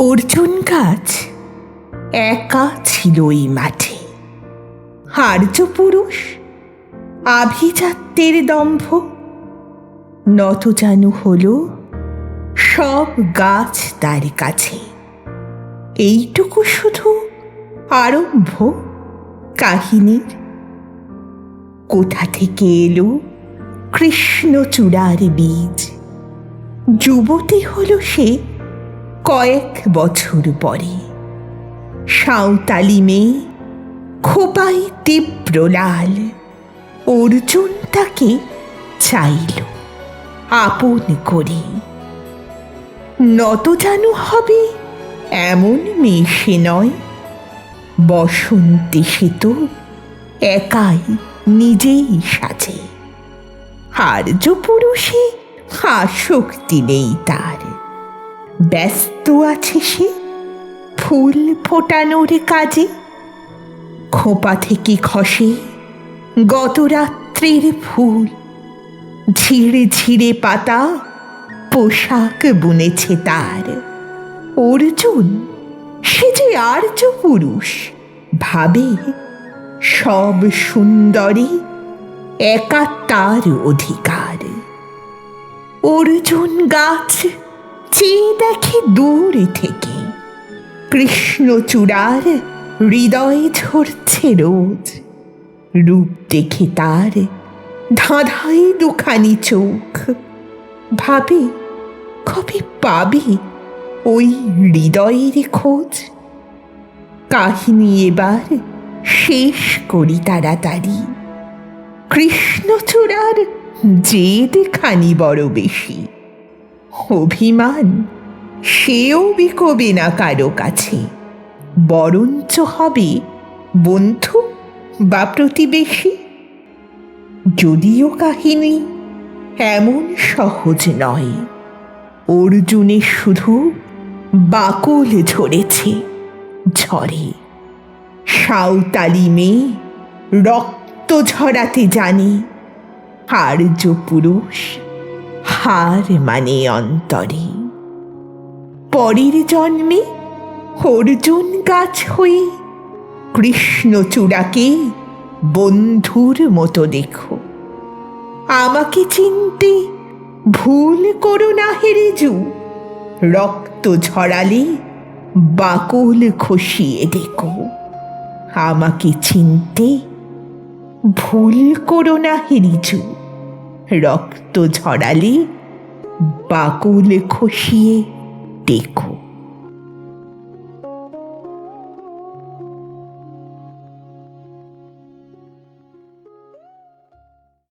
অর্জুন গাছ একা ছিল এই মাঠে। আর্য পুরুষ আভিজাত্যের দম্ভ, নতজানু হলো সব গাছ তার কাছে। এইটুকু শুধু আরম্ভ কাহিনীর। কোথা থেকে এলো কৃষ্ণচূড়ার বীজ? যুবতী হলো সে কয়েক বছর পরে সাঁওতালি মেয়ে খোপায় তীব্র লাল অর্জুন তাকে চাইল আপন করে। নত জানু হবে এমন মেয়ে সে নয়। বসন্তে সে তো একাই নিজেই সাজে। আর্য পুরুষে আসক্তি নেই তার। ব্যস্ত আছে সে? ফুল ফোটানোর কাজে? খোপা থেকে খসে গত রাত্রির ফুল। ঝিড়ে ঝিড়ে পাতা পোশাক বুনেছে তার। অর্জুন, সে যে আর্য পুরুষ, ভাবে সব সুন্দরী একা তার অধিকার। অর্জুন গাছ চেয়ে দেখে দূর থেকে। কৃষ্ণচূড়ার হৃদয়ে ঝরছে রোজ। রূপ দেখে তার ধাঁধাই দুখানি চোখ। ভাবে, কবে পাবে ওই হৃদয়ের খোঁজ? কাহিনী এবার শেষ করি তাড়াতাড়ি। কৃষ্ণচূড়ার জেদ খানি বড় বেশি। অভিমান? সেও বিকবে না কারও কাছে। বরঞ্চ হবে বন্ধু বা প্রতিবেশী। যদিও কাহিনী এমন সহজ নয়। অর্জুনে শুধু বাকল ঝরেছে ঝরে সাঁওতালি মেয়ে রক্ত ঝরাতে জানে। আর্য পুরুষ হার মানে অন্তরে। পরের জন্মে অর্জুন গাছ হয়ে কৃষ্ণচূড়াকে বন্ধুর মতো দেখো। আমাকে চিনতে ভুল করো না হেরেজু রক্ত ঝরালে বাকল খসিয়ে দেখো। আমাকে চিনতে ভুল করো না হেরিজু রক্ত ঝরালে বাকুল খসিয়ে দেখো।